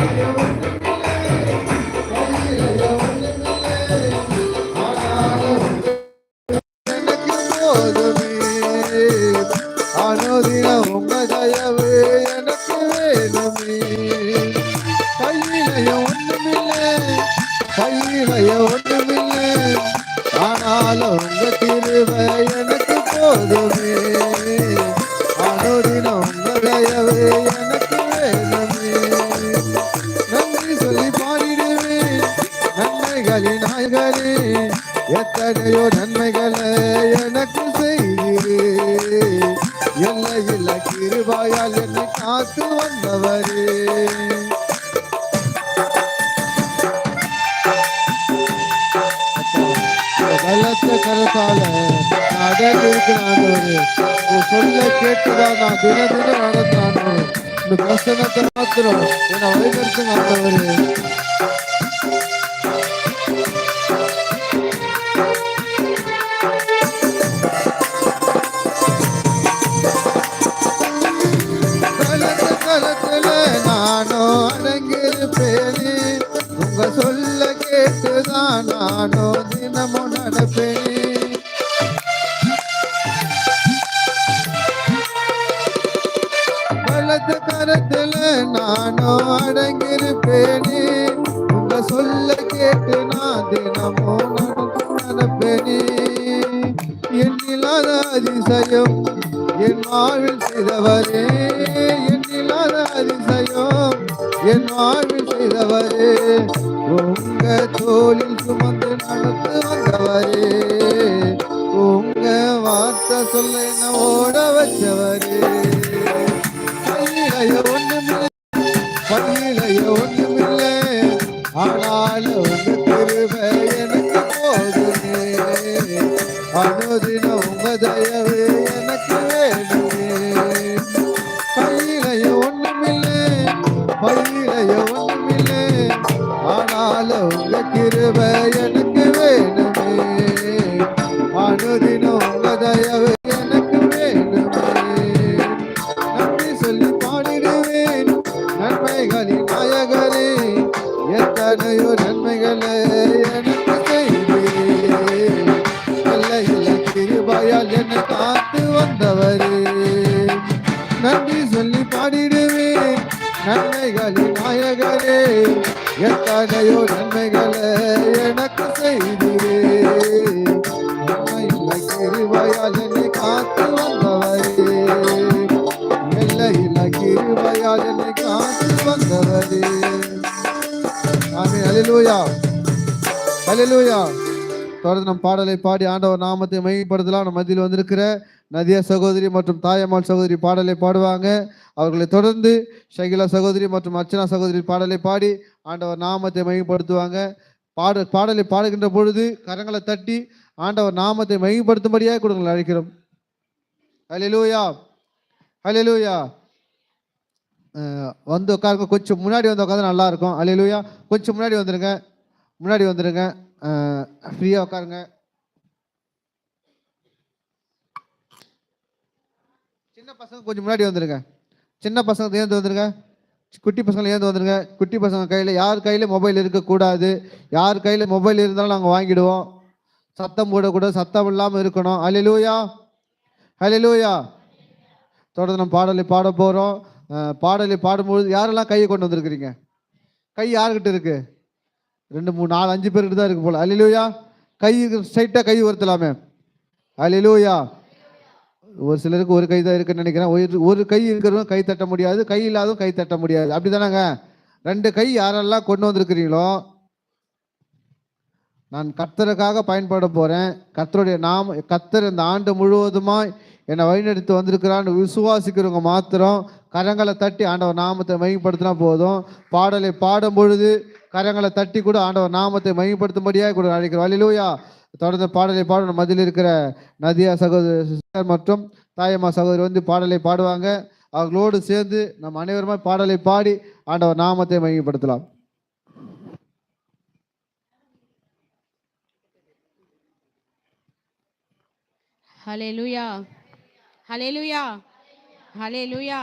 எனக்கு பலத்த கரத்தால அடங்கி உன் சொல்ல கேட்டுதான் நான் தின தினம் நடந்தாண்டவரே இந்த பிரசனத்தை மாத்திரம் என்னை வழிநடத்துங்க ஆண்டவரே நானும் அடங்கியிருப்பேனே உங்க சொல்ல கேட்டுதான் நானும் என் வாழ்வில் செய்தவரே உங்க தோளில் சுமந்து நடந்து வந்தவரே உங்க வார்த்தை சொல்ல என்ன ஓட வச்சவரே. எத்தனையோ நன்மைகளை எனக்கு செய்தீரே கிருபையால் என்னை காத்து வந்தவரே. எல்லையில கிருபையால் என்னை காத்து வந்தவரே. ஆமே அலிலூயா அலிலூயா தொடர்ந்து நம் பாடலை பாடி ஆண்டவர் நாமத்தை மையப்படுத்தலாம் நம்ம மத்தியில் வந்திருக்கிற நதியா சகோதரி மற்றும் தாயம்மாள் சகோதரி பாடலை பாடுவாங்க. அவர்களை தொடர்ந்து ஷகிலா சகோதரி மற்றும் அர்ச்சனா சகோதரி பாடலை பாடி ஆண்டவர் நாமத்தை மையப்படுத்துவாங்க பாட பாடலை பாடுகின்ற பொழுது கரங்களை தட்டி ஆண்டவர் நாமத்தை மையப்படுத்தும்படியாக கொடுங்கள் அழைக்கிறோம். ஹalleluya ஹalleluya வந்து உட்காருங்க. கொஞ்சம் முன்னாடி வந்து உட்காந்து நல்லா இருக்கும் ஹalleluya கொஞ்சம் முன்னாடி வந்துடுங்க முன்னாடி வந்துடுங்க ஃப்ரீயாக உட்காருங்க. சின்ன பசங்க கொஞ்சம் முன்னாடி வந்துருங்க. சின்ன பசங்க ஏந்து வந்துருங்க குட்டி பசங்க ஏந்து வந்துருங்க குட்டி பசங்க கையில் யார் கையில் மொபைல் இருக்கக்கூடாது? யார் கையில் மொபைல் இருந்தாலும் நாங்கள் வாங்கிடுவோம். சத்தம் போடக்கூடாது சத்தம் இல்லாமல் இருக்கணும். அலிலூயா அலிலூயா தொடர்ந்து நம்ம பாடலை பாட போகிறோம் பாடலை பாடும்பொழுது யாரெல்லாம் கையை கொண்டு வந்திருக்கிறீங்க? கை யாருக்கிட்ட இருக்கு? ரெண்டு மூணு நாலு அஞ்சு பேர்கிட்ட தான் இருக்கு போல. அலிலூயா கை ஸ்ட்ரைட்டாக கை உறுத்தலாமே அலிலூயா ஒரு சிலருக்கு ஒரு கை தான் இருக்குன்னு நினைக்கிறேன். ஒரு ஒரு கை இருக்கிறதும் கை தட்ட முடியாது கை இல்லாதும் கை தட்ட முடியாது. அப்படிதானங்க? ரெண்டு கை யாரெல்லாம் கொண்டு வந்திருக்கிறீங்களோ நான் கர்த்தருக்காக பயன்பட போகிறேன் கர்த்தருடைய நாம கர்த்தர் இந்த ஆண்டு முழுவதுமாக என்னை வழிநடத்தி வந்திருக்கிறான்னு விசுவாசிக்கிறவங்க மாத்திரம் கரங்களை தட்டி ஆண்டவர் நாமத்தை மையப்படுத்தினா போதும். பாடலை பாடும் பொழுது கரங்களை தட்டி கூட ஆண்டவர் நாமத்தை மையப்படுத்தும்படியாக கூட அழைக்கிறோம். அல்லேலூயா தொடர்ந்து பாடலை பாடணும் மதியில் இருக்கிற நதியா சகோதரி சிஸ்டர் மற்றும் தாயம்மா சகோதரி வந்து பாடலை பாடுவாங்க அவர்களோடு சேர்ந்து நம் அனைவருமே பாடலை பாடி ஆண்டவர் நாமத்தை மையப்படுத்தலாம் Hallelujah. Hallelujah. Hallelujah.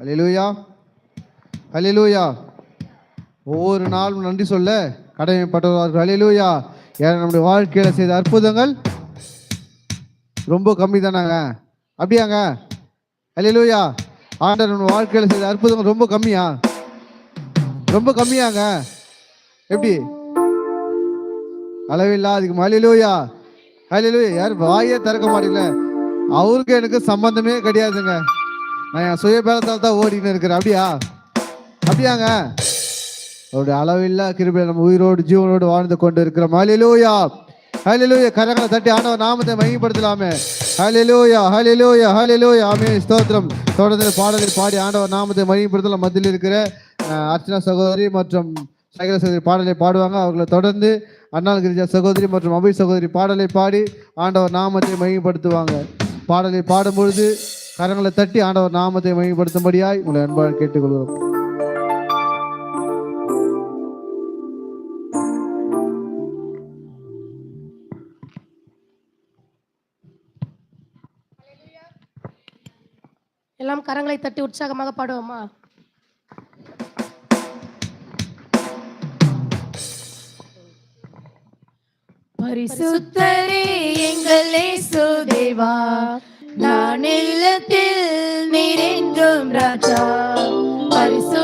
ஹalleluya. ஹalleluya. ஒவ்வொரு நாளும் நன்றி சொல்ல கடமைப்பட்டவர்கள் ஹalleluya. ஏன்னா நம்முடைய வாழ்க்கையில் செய்த அற்புதங்கள்? ரொம்ப கம்மி தானாங்க அப்படியாங்க? ஹalleluya. ஆண்டர் நம்ம வாழ்க்கையில் செய்த அற்புதங்கள் ரொம்ப கம்மியா? ரொம்ப கம்மியாங்க. எப்படி? அளவில்லா அதுக்கு மலிலூயா ஹalleluya. யார் வாயே திறக்க மாட்டீங்களே. அவருக்கு எனக்கு சம்பந்தமே கிடையாதுங்க. நான் என் சுயபலத்தால் தான் ஓடின்னு இருக்கிறேன் அப்படியா? அப்படியாங்க? அவருடைய அளவில்லா கிருபையில நம்ம உயிரோடு ஜீவனோடு வாழ்ந்து கொண்டு இருக்கிறோம். ஹலிலூயா ஹலிலூயா கரங்களை தட்டி ஆண்டவர் நாமத்தை மையப்படுத்தலாமே ஹலிலூயா ஹலிலூயா ஹலிலூயா ஆமென். ஸ்தோத்திரம். தொடர்ந்து பாடலில் பாடி ஆண்டவர் நாமத்தை மையப்படுத்தலாம் மத்தியில் இருக்கிற அர்ச்சனா சகோதரி மற்றும் சகல சகோதரி பாடலை பாடுவாங்க. அவர்களை தொடர்ந்து அண்ணாள் கிரிஜா சகோதரி மற்றும் அபி சகோதரி பாடலை பாடி ஆண்டவர் நாமத்தை மையப்படுத்துவாங்க பாடலை பாடும்பொழுது கரங்களை தட்டி ஆண்டவர் நாமத்தை மையப்படுத்தும்படியாய் உங்களை அன்பாக கேட்டுக்கொள்கிறோம். எல்லாம் கரங்களை தட்டி உற்சாகமாக பாடுவோமா? பரிசுத்தரே எங்கள் தேவா. நான் இல்லத்தில் நீரென்றும் ராஜா பரிசு